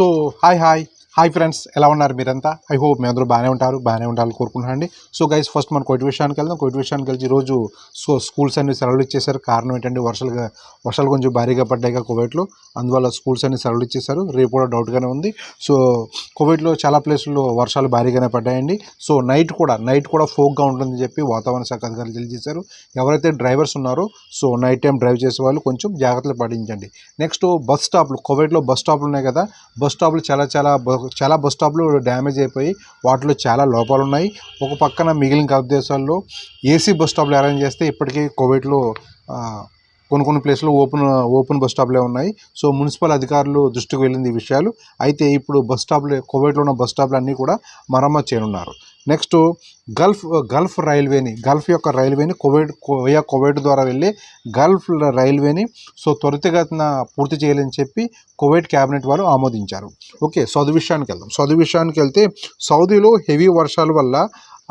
So hi hi hi friends ఎలా ఉన్నారు మీరంతా? ఐ హోప్ మీ అందరూ బాగానే ఉంటారు బాగానే ఉండాలని కోరుకుంటున్నాను అండి సో గైస్ ఫస్ట్ మనం కోటి విషయానికి వెళ్దాం. కోటి విషయానికి వెళ్ళి ఈరోజు సో స్కూల్స్ అన్ని సెలవులు ఇచ్చేసారు కారణం ఏంటంటే వర్షాలుగా వర్షాలు కొంచెం భారీగా పడ్డాయి కువైట్లో అందువల్ల స్కూల్స్ అన్ని సెలవులు ఇచ్చేసారు రేపు కూడా డౌట్గానే ఉంది. సో కువైట్లో చాలా ప్లేసుల్లో వర్షాలు భారీగానే పడ్డాయండి. సో నైట్ కూడా నైట్ కూడా ఫోక్గా ఉంటుందని చెప్పి వాతావరణ శాఖ అధికారులు తెలియజేశారు. ఎవరైతే డ్రైవర్స్ ఉన్నారో సో నైట్ టైం డ్రైవ్ చేసే వాళ్ళు కొంచెం జాగ్రత్తలు పాటించండి. నెక్స్ట్ బస్ స్టాప్లు కువైట్లో బస్ స్టాప్లు ఉన్నాయి కదా. బస్ స్టాప్లు చాలా చాలా బ- చాలా బస్ స్టాప్లు డ్యామేజ్ అయిపోయి వాటిలో చాలా లోపాలు ఉన్నాయి ఒక పక్కన మిగిలిన గల్ఫ్ దేశాల్లో ఏసీ బస్ స్టాప్లు అరేంజ్ చేస్తే ఇప్పటికీ కోవిడ్లో కొన్ని కొన్ని ప్లేస్లో ఓపెన్ ఓపెన్ బస్ స్టాప్లే ఉన్నాయి. సో మున్సిపల్ అధికారులు దృష్టికి వెళ్ళింది ఈ విషయాలు. అయితే ఇప్పుడు బస్ స్టాప్లు కోవిడ్లో ఉన్న బస్ స్టాప్లు అన్నీ కూడా మరమ్మతు చేయనున్నారు. నెక్స్ట్ గల్ఫ్ గల్ఫ్ రైల్వేని గల్ఫ్ యొక్క రైల్వేని కువైట్ వయా కువైట్ ద్వారా వెళ్ళి గల్ఫ్ రైల్వేని సో త్వరితగతిన పూర్తి చేయాలని చెప్పి కువైట్ క్యాబినెట్ వాళ్ళు ఆమోదించారు. ఓకే సౌదీ విషయానికి వెళ్దాం సౌదీ విషయానికి వెళ్తే సౌదీలో హెవీ వర్షాల వల్ల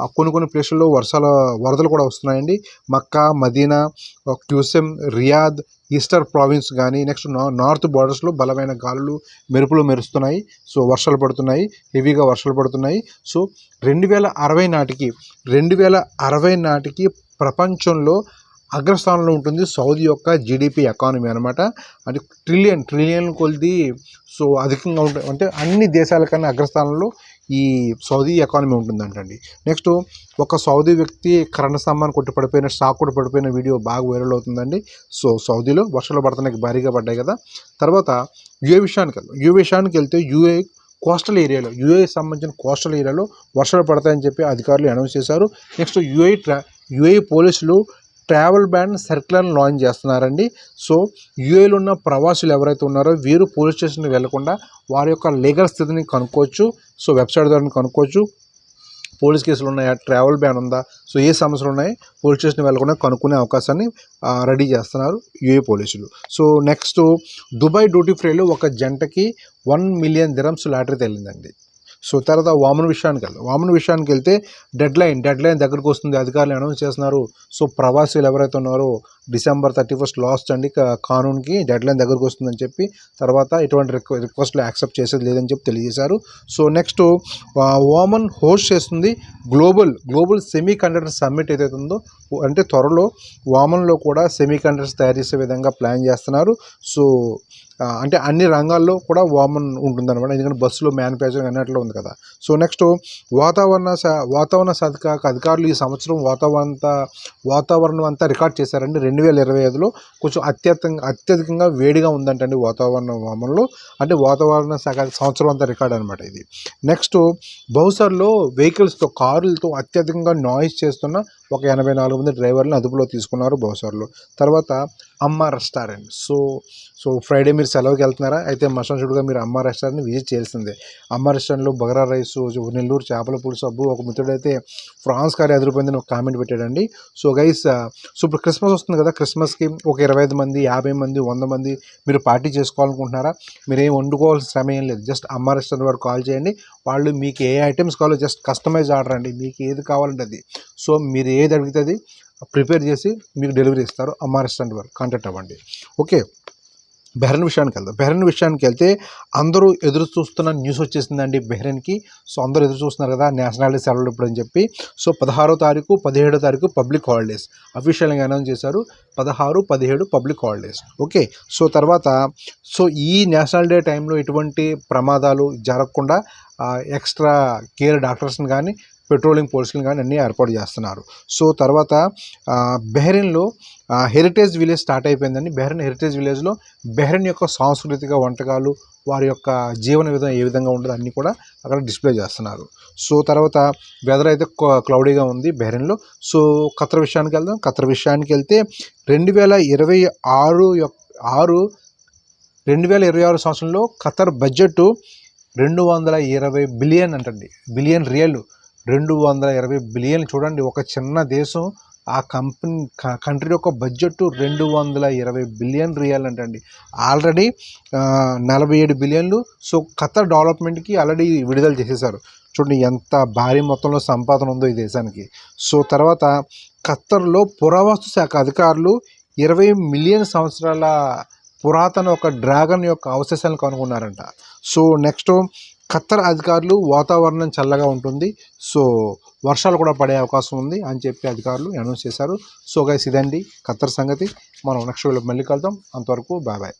కొన్ని కొన్ని ప్లేసుల్లో వర్షాల వరదలు కూడా వస్తున్నాయండి. Mecca Medina Qassim Riyadh eastern province కానీ నెక్స్ట్ నా- నార్త్ బార్డర్స్లో బలమైన గాలులు మెరుపులు మెరుస్తున్నాయి. సో వర్షాలు పడుతున్నాయి. హెవీగా వర్షాలు పడుతున్నాయి. సో రెండు వేల అరవై నాటికి రెండు వేల అరవై నాటికి ప్రపంచంలో అగ్రస్థానంలో ఉంటుంది సౌదీ యొక్క జీడిపి ఎకానమీ అనమాట అంటే ట్రిలియన్ ట్రిలియన్ కొలిది. సో అధికంగా ఉంటుంది అంటే అన్ని దేశాల కన్నా అగ్రస్థానంలో ఈ సౌదీ ఎకానమీ ఉంటుందంటండి. నెక్స్ట్ ఒక సౌదీ వ్యక్తి కరెంట్ సామాన్ కొట్టి పడిపోయిన షాక్ కొట్టి పడిపోయిన వీడియో బాగా వైరల్ అవుతుందండి. సో సౌదీలో వర్షాలు పడతానికి భారీగా పడ్డాయి కదా. తర్వాత యుఏ విషయానికి వెళ్ళి యుఏ విషయానికి వెళ్తే యుఏ కోస్టల్ ఏరియాలో యుఏ సంబంధించిన కోస్టల్ ఏరియాలో వర్షాలు పడతాయని చెప్పి అధికారులు అనౌన్స్ చేశారు. నెక్స్ట్ యుఏ ట్రా యుఏ పోలీసులు ట్రావెల్ బ్యాన్ సర్క్యులర్ని లాంచ్ చేస్తున్నారండి. సో యూఏలో ఉన్న ప్రవాసులు ఎవరైతే ఉన్నారో వీరు పోలీస్ స్టేషన్కి వెళ్ళకుండా వారి యొక్క లీగల్ స్థితిని కనుక్కోవచ్చు. సో వెబ్సైట్ ద్వారా కనుక్కోవచ్చు. పోలీస్ కేసులు ఉన్నాయా? ట్రావెల్ బ్యాన్ ఉందా? సో ఏ సమస్యలు ఉన్నాయి? పోలీస్ స్టేషన్ వెళ్ళకుండా కనుక్కునే అవకాశాన్ని రెడీ చేస్తున్నారు యూఏ పోలీసులు. సో నెక్స్ట్ దుబాయ్ డ్యూటీ ఫ్రీలో ఒక జంటకి వన్ మిలియన్ దిరమ్స్ లాటరీ తేలిందండి సో తర్వాత వామన్ విషయానికి వెళ్తాం వామన్ విషయానికి వెళ్తే డెడ్ లైన్ డెడ్ లైన్ దగ్గరకు వస్తుంది. అధికారులు అనౌన్స్ చేస్తున్నారు. సో ప్రవాసీలు ఎవరైతే ఉన్నారో డిసెంబర్ థర్టీ ఫస్ట్ లాస్ట్ అండి. కానూన్కి డెడ్ లైన్ దగ్గరకు వస్తుందని చెప్పి తర్వాత ఎటువంటి రిక్వె రిక్వెస్ట్లు యాక్సెప్ట్ చేసేది లేదని చెప్పి తెలియజేశారు. సో నెక్స్ట్ ఓమన్ హోస్ట్ చేస్తుంది global global semiconductor summit ఏదైతే ఉందో అంటే త్వరలో వామన్లో కూడా సెమీ కండక్టర్స్ తయారు చేసే విధంగా ప్లాన్ చేస్తున్నారు. సో అంటే అన్ని రంగాల్లో కూడా వామన్ ఉంటుందన్నమాట. ఎందుకంటే బస్సులో మ్యానుఫ్యాక్చరింగ్ అన్నట్లో ఉంది కదా. సో నెక్స్ట్ వాతావరణ వాతావరణ శాఖ అధికారులు ఈ సంవత్సరం వాతావరణ వాతావరణం అంతా రికార్డ్ చేశారండి. రెండు వేల ఇరవై ఐదులో కొంచెం అత్యధికంగా అత్యధికంగా వేడిగా ఉందంటండి వాతావరణ వామన్లో. అంటే వాతావరణ శాఖ సంవత్సరం అంతా రికార్డ్ అనమాట ఇది. నెక్స్ట్ బహుశర్లో వెహికల్స్తో కారులతో అత్యధికంగా నాయిస్ చేస్తున్న ఒక ఎనభై నాలుగు మంది డ్రైవర్లను అదుపులో తీసుకున్నారు బహుశర్లో తర్వాత అమ్మ రెస్టారెంట్. సో సో ఫ్రైడే మీరు సెలవుకి వెళ్తున్నారా అయితే మసాన్ షుడ్గా మీరు అమ్మ రెస్టారెంట్ని విజిట్ చేయాల్సిందే. అమ్మ రెస్టారెంట్లో బగరా రైస్ నెల్లూరు చేపల పులుసు అబ్బు ఒక మిత్రుడైతే ఫ్రాన్స్ కారీ ఎదురుపోయిందని ఒక కామెంట్ పెట్టాడండి. సో గైస్ సో ఇప్పుడు క్రిస్మస్ వస్తుంది కదా క్రిస్మస్కి ఒక ఇరవై ఐదు మంది యాభై మంది వంద మంది మీరు పార్టీ చేసుకోవాలనుకుంటున్నారా? మీరు ఏం వండుకోవాల్సిన శ్రమ ఏం లేదు. జస్ట్ అమ్మ రెస్టారెంట్ వారు కాల్ చేయండి. వాళ్ళు మీకు ఏ ఐటమ్స్ కావాలో జస్ట్ కస్టమైజ్ ఆర్డర్ అండి. మీకు ఏది కావాలంటే అది. సో మీరు ఏది అడిగితే ప్రిపేర్ చేసి మీకు డెలివరీ ఇస్తారు అమ్మ రెస్టారెంట్ వారు. కాంటాక్ట్ అవ్వండి. ఓకే. బెహ్రెన్ విషయానికి వెళ్దాం. బెహ్రెన్ విషయానికి వెళ్తే అందరూ ఎదురు చూస్తున్న న్యూస్ వచ్చేసిందండి బెహ్రెన్కి. సో అందరూ ఎదురు చూస్తున్నారు కదా నేషనాలిటీ సెలవులు ఇప్పుడు అని చెప్పి. సో పదహారో తారీఖు పదిహేడో తారీఖు పబ్లిక్ హాలిడేస్. అఫీషియల్గా అనౌన్స్ చేశారు పదహారు పదిహేడు పబ్లిక్ హాలిడేస్. ఓకే సో తర్వాత సో ఈ నేషనల్ డే టైంలో ఎటువంటి ప్రమాదాలు జరగకుండా ఎక్స్ట్రా కేర్ డాక్టర్స్ని కానీ పెట్రోలింగ్ పోలీసులు కానీ అన్నీ ఏర్పాటు చేస్తున్నారు. సో తర్వాత బెహ్రెన్లో హెరిటేజ్ విలేజ్ స్టార్ట్ అయిపోయిందండి. బెహ్రెన్ హెరిటేజ్ విలేజ్లో బెహ్రెన్ యొక్క సాంస్కృతిక వంటకాలు వారి యొక్క జీవన విధానం ఏ విధంగా ఉంటుందో అన్నీ కూడా అక్కడ డిస్ప్లే చేస్తున్నారు. సో తర్వాత వెదర్ అయితే క్లౌడీగా ఉంది బెహ్రెన్లో. సో ఖతర్ విషయానికి వెళ్దాం. ఖతర్ విషయానికి వెళ్తే రెండు వేల ఇరవై ఆరు యొక్క ఆరు రెండు వేల ఇరవై ఆరు సంవత్సరంలో ఖతర్ బడ్జెట్ రెండు వందల ఇరవై బిలియన్ అంటండి. Billion riyal. రెండు వందల ఇరవై బిలియన్ చూడండి ఒక చిన్న దేశం ఆ కంపెనీ కంట్రీ యొక్క బడ్జెట్ రెండు వందల ఇరవై బిలియన్ రియల్ అంటండి. ఆల్రెడీ నలభై ఏడు బిలియన్లు. సో ఖత్తర్ డెవలప్మెంట్కి ఆల్రెడీ విడుదల చేసేసారు చూడండి ఎంత భారీ మొత్తంలో సంపాదన ఉందో ఈ దేశానికి. సో తర్వాత ఖత్తర్లో పురావస్తు శాఖ అధికారులు ఇరవై మిలియన్ సంవత్సరాల పురాతన ఒక డ్రాగన్ యొక్క అవశేషాలను కనుగొన్నారంట. సో నెక్స్ట్ ఖత్తర్ అధికారులు వాతావరణం చల్లగా ఉంటుంది. సో వర్షాలు కూడా పడే అవకాశం ఉంది అని చెప్పి అధికారులు అనౌన్స్ చేశారు. సో గైస్ ఇదండి ఖత్తర్ సంగతి. మనం నెక్స్ట్ వీడియో మళ్ళీ కలుద్దాం. అంతవరకు బాయ్ బాయ్.